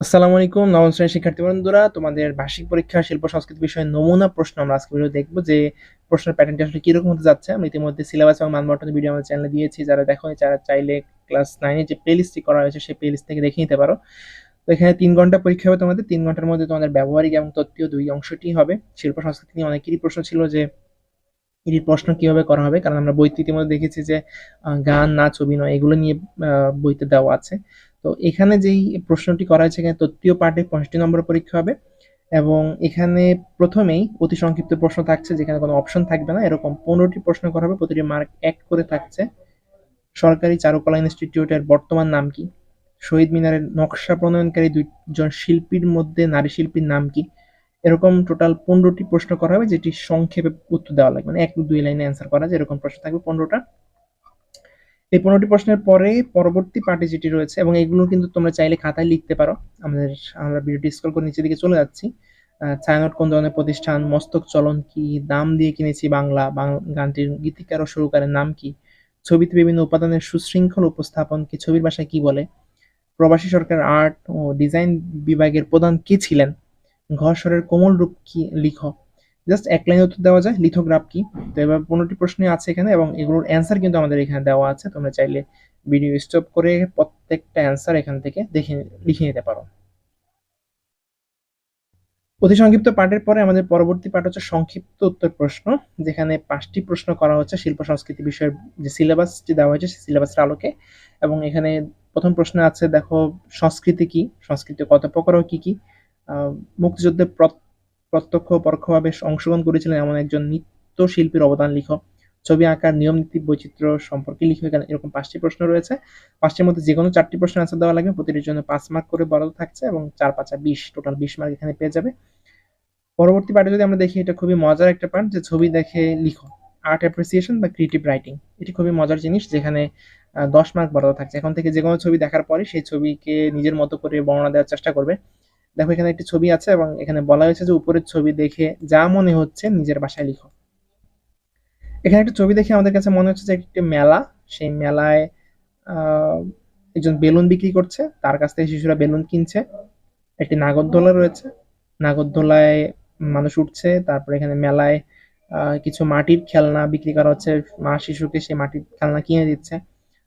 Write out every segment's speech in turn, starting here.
আসসালামু আলাইকুম, নবম শ্রেণির শিক্ষার্থী বন্ধুরা। তোমাদের বার্ষিক পরীক্ষা, শিল্প, সংস্কৃতি বিষয়ে নমুনা প্রশ্ন আমরা আজকে ভিডিও দেখব যে প্রশ্নের প্যাটার্নটি আসলে কীরকম হতে যাচ্ছে। আমরা ইতিমধ্যে সিলেবাস এবং মানবন্টন ভিডিও আমাদের চ্যানেলে দিয়েছি। যারা দেখো, যারা চাইলে ক্লাস নাইনে যে প্লেলিস্টটি করা হয়েছে, সেই প্লেলিস্ট থেকে দেখে নিতে পারো। তো এখানে তিন ঘণ্টা পরীক্ষা হবে তোমাদের। তিন ঘণ্টার মধ্যে তোমাদের ব্যবহারিক এবং তত্ত্বীয় দুই অংশটি হবে। শিল্প, সংস্কৃতি নিয়ে অনেকেরই প্রশ্ন ছিল যে এটির প্রশ্ন কীভাবে করা হবে? কারণ আমরা বইতে ইতিমধ্যে দেখেছি যে গান, নাচ, অভিনয় এগুলো নিয়ে বইতে দেওয়া আছে। তো এখানে যেই প্রশ্নটি করা হয়েছে এখানে তৃতীয় পাঠে পঁয়ষট্টি নম্বর পরীক্ষা হবে এবং এখানে প্রথমেই অতি সংক্ষিপ্ত প্রশ্ন থাকছে, যেখানে কোনো অপশন থাকবে না। এরকম পনেরোটি প্রশ্ন করা হবে, প্রতিটি মার্ক এক করে থাকছে। সরকারি চারুকলা ইনস্টিটিউটের বর্তমান নাম কি? শহীদ মিনারের নকশা প্রণয়নকারী দুইজন শিল্পীর মধ্যে নারী শিল্পীর নাম কি? এরকম টোটাল পনেরোটি প্রশ্ন করা হবে, যেটি সংক্ষেপে উত্তর দেওয়া লাগবে। মানে এক, দুই লাইনে অ্যান্সার করা যায়, এরকম প্রশ্ন থাকবে পনেরোটা। এই পনেরোটি প্রশ্নের পরে পরবর্তী পার্টি যেটি রয়েছে, এবং এগুলো কিন্তু তোমরা চাইলে খাতায় লিখতে পারো। আমাদের, আমরা ভিডিওটি স্ক্রল করে নিচের দিকে চলে যাচ্ছি। ছায়ানট কোন ধরনের প্রতিষ্ঠান? মস্তক চলন কি? দাম দিয়ে কিনেছি বাংলা গানটির গীতিকার ও সুরকারের নাম কি? ছবিতে বিভিন্ন উপাদানের সুশৃঙ্খল উপস্থাপন কি? ছবির ভাষায় কি বলে? প্রবাসী সরকার আর্ট ও ডিজাইন বিভাগের প্রধান কে ছিলেন? ঘরস্বরের কোমল রূপ কি? লিখো। জাস্ট এক লাইন উত্তর দেওয়া যায় লিথোগ্রাফ কি তো এবার পনেরোটি প্রশ্ন আছে এখানে এবং এগুলোর অ্যান্সার কিন্তু আমাদের এখানে দেওয়া আছে। তোমরা চাইলে ভিডিও স্টপ করে প্রত্যেকটা অ্যান্সার এখান থেকে দেখে লিখে নিতে পারো। অতি সংক্ষিপ্ত পাঠের পরে আমাদের পরবর্তী পাঠ হচ্ছে সংক্ষিপ্ত উত্তর প্রশ্ন যেখানে পাঁচটি প্রশ্ন করা হচ্ছে শিল্প সংস্কৃতি বিষয়ের যে সিলেবাসটি দেওয়া হয়েছে সেই সিলেবাসের আলোকে। এবং এখানে প্রথম প্রশ্ন আছে দেখো সংস্কৃতি কি? সংস্কৃতি কত প্রকার কি কি? আহ, মুক্তিযুদ্ধে প্র- প্রত্যক্ষ পরোক্ষভাবে অংশগ্রহণ করেছিলেন এমন একজন নৃত্যশিল্পীর অবদান লিখো। ছবি আঁকার নিয়ম, নীতি, বৈচিত্র্য সম্পর্কে লিখো। এখানে এরকম পাঁচটি প্রশ্ন রয়েছে। পাঁচটির মধ্যে যে কোনো চারটি প্রশ্নের আনসার দেওয়া লাগবে। প্রতিটির জন্য পাঁচ মার্ক করে বরাদ্দ থাকছে এবং চার, পাঁচা বিশ টোটাল বিশ মার্ক এখানে পেয়ে যাবে। পরবর্তী পার্টে যদি আমরা দেখি, এটা খুবই মজার একটা পার্ট যে ছবি দেখে লিখো। আর্ট অ্যাপ্রিসিয়েশন বা ক্রিয়েটিভ রাইটিং এটি খুবই মজার জিনিস যেখানে দশ মার্ক বরাদ্দ থাকছে। এখন থেকে যে কোনো ছবি দেখার পরে সেই ছবিকে নিজের মতো করে বর্ণনা দেওয়ার চেষ্টা করবে। দেখো, এখানে একটি ছবি আছে এবং এখানে বলা হয়েছে যে উপরের ছবি দেখে যা মনে হচ্ছে নিজের বাসায় লিখো। এখানে একটা ছবি দেখে আমাদের কাছে মনে হচ্ছে যে একটি মেলা। সেই মেলায় একজন বেলুন বিক্রি করছে। তার কাছ থেকে শিশুরা বেলুন কিনছে। একটি নাগরদোলা রয়েছে। নাগরদোলায় মানুষ উঠছে। তারপরে এখানে মেলায় কিছু মাটির খেলনা বিক্রি করা হচ্ছে। মা শিশুকে সেই মাটির খেলনা কিনে দিচ্ছে।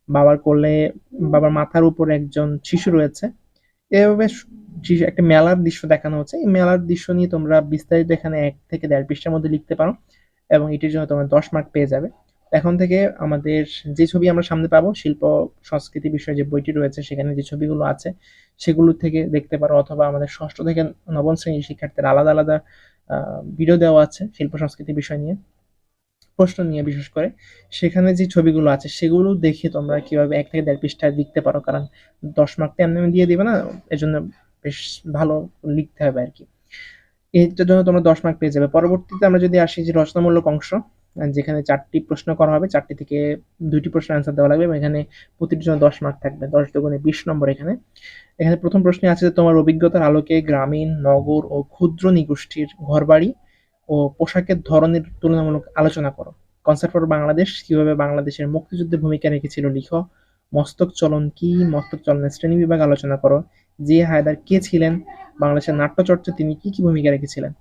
বাবার কোলে, বাবার মাথার উপর একজন শিশু রয়েছে। এভাবে একটা মেলার দৃশ্য দেখানো হচ্ছে, এই মেলার দৃশ্য নিয়ে তোমরা বিস্তারিত এখানে এক থেকে দেড় পৃষ্ঠার মধ্যে লিখতে পারো এবং এটির জন্য তোমরা দশ মার্ক পেয়ে যাবে। এখন থেকে আমাদের যে ছবি আমরা সামনে পাবো, শিল্প, সংস্কৃতি বিষয়ে যে বইটি রয়েছে, সেখানে যে ছবিগুলো আছে, সেগুলো থেকে দেখতে পারো অথবা আমাদের ষষ্ঠ থেকে নবম শ্রেণির শিক্ষার্থীদের আলাদা আলাদা ভিডিও দেওয়া আছে শিল্প, সংস্কৃতি বিষয় নিয়ে, প্রশ্ন নিয়ে বিশেষ করে। সেখানে যে ছবিগুলো আছে, সেগুলো দেখে তোমরা কীভাবে এক থেকে দেড় পৃষ্ঠায় লিখতে পারো, কারণ দশ মার্ক তো এমনি দিয়ে দিবে না, এজন্য বেশ ভালো লিখতে হবে আর কি। এটার জন্য তোমরা দশ মার্ক পেয়ে যাবে। পরবর্তীতে আমরা যদি আসি যে রচনামূলক অংশ, যেখানে চারটি প্রশ্ন করা হবে, চারটি থেকে দুইটি প্রশ্ন অ্যান্সার দেওয়া লাগবে এবং এখানে প্রতিটির জন্য দশ মার্ক থাকবে, দশ দুগুণে বিশ নম্বর এখানে। এখানে প্রথম প্রশ্নে আছে যে তোমার অভিজ্ঞতার আলোকে গ্রামীণ, নগর ও ক্ষুদ্র নিগোষ্ঠীর ঘরবাড়ি ও পোশাকের ধরনের তুলনামূলক আলোচনা করো। কনসেপ্ট ফর বাংলাদেশ কীভাবে বাংলাদেশের মুক্তিযুদ্ধে ভূমিকা রেখেছিল, লিখো। মস্তক চলন কি, মস্তক চলনের শ্রেণি বিভাগ আলোচনা করো। জি হায়দার কে ছিলেন? বাংলাদেশের নাট্যচর্চা তিনি কি কি ভূমিকা রেখেছিলেন?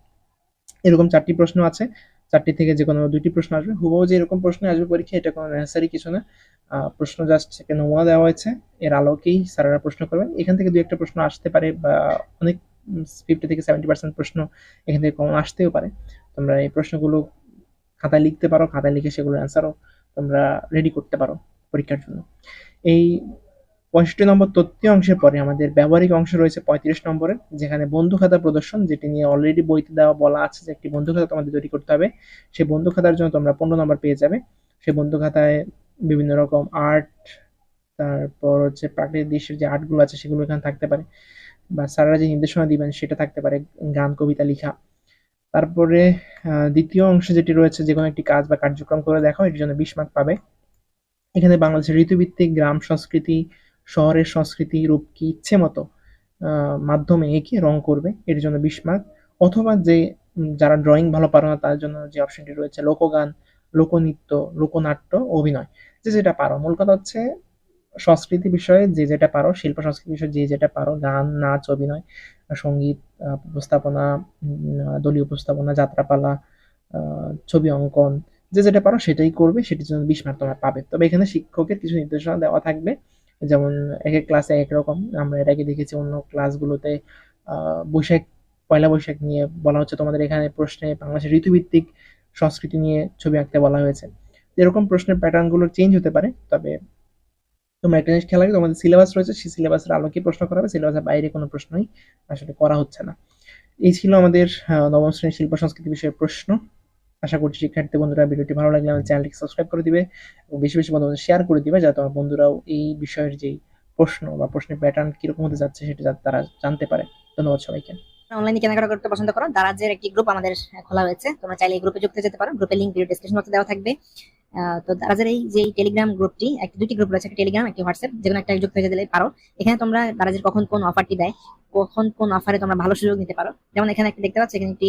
এরকম চারটি প্রশ্ন আছে। চারটি থেকে যে কোনো দুইটি প্রশ্ন আসবে। হুবহু যে এরকম প্রশ্ন আসবে পরীক্ষা এটা কোনো নেসেসারি কিছু না। প্রশ্ন জাস্ট নমুনা দেওয়া হয়েছে। এর আলোকেই স্যারেরা প্রশ্ন করবেন। এখান থেকে দু একটা প্রশ্ন আসতে পারে বা অনেক ফিফটি থেকে সেভেন্টি পার্সেন্ট প্রশ্ন এখান থেকে কম আসতেও পারে। তোমরা এই প্রশ্নগুলো খাতায় লিখতে পারো, খাতায় লিখে সেগুলোর অ্যান্সারও তোমরা রেডি করতে পারো পরীক্ষার জন্য। এই পঁয়ষট্টি নম্বর তত্ত্বীয় অংশের পরে আমাদের ব্যবহারিক অংশ রয়েছে পঁয়ত্রিশ নম্বরের, যেখানে বন্ধু খাতা প্রদর্শন, যেটি নিয়ে অলরেডি বইতে দেওয়া বলা আছে যে একটি বন্ধু খাতা তোমাদের তৈরি করতে হবে। সেই বন্ধু খাতার জন্য তোমরা পনেরো নম্বর পেয়ে যাবে। সেই বন্ধু খাতায় বিভিন্ন রকম আর্ট তারপর হচ্ছে প্রাকৃতিক দৃশ্যের যে আর্টগুলো আছে সেগুলো এখানে থাকতে পারে। বা স্যাররা যে নির্দেশনা দিবেন সেটা থাকতে পারে, গান, কবিতা, লেখা। তারপরে দ্বিতীয় অংশ যেটি রয়েছে যে কোনো একটি কাজ বা কার্যক্রম করে দেখো এটির জন্য বিশ মার্ক পাবে। এখানে বাংলাদেশের ঋতুভিত্তিক গ্রাম সংস্কৃতি, শহরের সংস্কৃতি, রূপ কি ইচ্ছে মতো মাধ্যমে এঁকে রং করবে, এর জন্য বিশ মার্ক অথবা যে যারা ড্রয়িং ভালো পারো না, তার জন্য যে অপশনটি রয়েছে, লোকগান, লোকনৃত্য, লোকনাট্য, অভিনয়। যে যেটা পারো। মূল কথা হচ্ছে সংস্কৃতি বিষয়ে যে যেটা পারো, শিল্প সংস্কৃতি বিষয়ে যে যেটা পারো, গান, নাচ, অভিনয় সংগীত উপস্থাপনা দলীয় উপস্থাপনা, যাত্রাপালা ছবি অঙ্কন যে যেটা পারো সেটাই করবে, সেটির জন্য বিশ মার্ক তোমরা পাবে। তবে এখানে শিক্ষকের কিছু নির্দেশনা দেওয়া থাকবে। যেমন এক এক ক্লাসে এক রকম। আমরা এটাকে দেখেছি অন্য ক্লাসগুলোতে বৈশাখ, পয়লা বৈশাখ নিয়ে বলা হচ্ছে। তোমাদের এখানে প্রশ্নে বাংলাদেশের ঋতুভিত্তিক সংস্কৃতি নিয়ে ছবি আঁকতে বলা হয়েছে। এরকম প্রশ্নের প্যাটার্নগুলো চেঞ্জ হতে পারে। তবে তোমরা একটা জিনিস খেয়াল রাখবে, তোমাদের সিলেবাস রয়েছে, সেই সিলেবাসের আলোকে প্রশ্ন করা হবে। সিলেবাসের বাইরে কোনো প্রশ্নই আসলে করা হচ্ছে না। এই ছিল আমাদের নবম শ্রেণির শিল্প সংস্কৃতি বিষয়ে প্রশ্ন। আশা করছি শিক্ষার্থী বন্ধুরা ভিডিওটি ভালো লাগলে আমার চ্যানেলটিকে সাবস্ক্রাইব করে দিবে এবং বেশি বেশি বন্ধুদের শেয়ার করে দিবে যাতে আমার বন্ধুরাও এই বিষয়ের যেই প্রশ্ন বা প্রশ্নের প্যাটার্ন কীরকম হতে যাচ্ছে সেটা যাতে তারা জানতে পারে। ধন্যবাদ সবাইকে। অনলাইনে কেনাকাটা করতে পছন্দ করো। দারাজের একটি গ্রুপ আমাদের খোলা হয়েছে। তোমরা চাইলে এই গ্রুপে যুক্ত যেতে পারো। গ্রুপের লিঙ্ক ভিডিও ডেসক্রিপশন বক্সে দেওয়া থাকবে। তো দারাজের এই যে টেলিগ্রাম গ্রুপটি একটি দুটি গ্রুপ রয়েছে। একটা টেলিগ্রাম একটি হোয়াটসঅ্যাপ যেকোনো একটা যুক্ত হয়ে দিলে পারো। এখানে তোমরা দারাজের কখন কোন অফারটি দেয়, কখন কোন অফারে তোমরা ভালো সুযোগ নিতে পারো। যেমন এখানে একটি দেখতে পাচ্ছ, এখানে একটি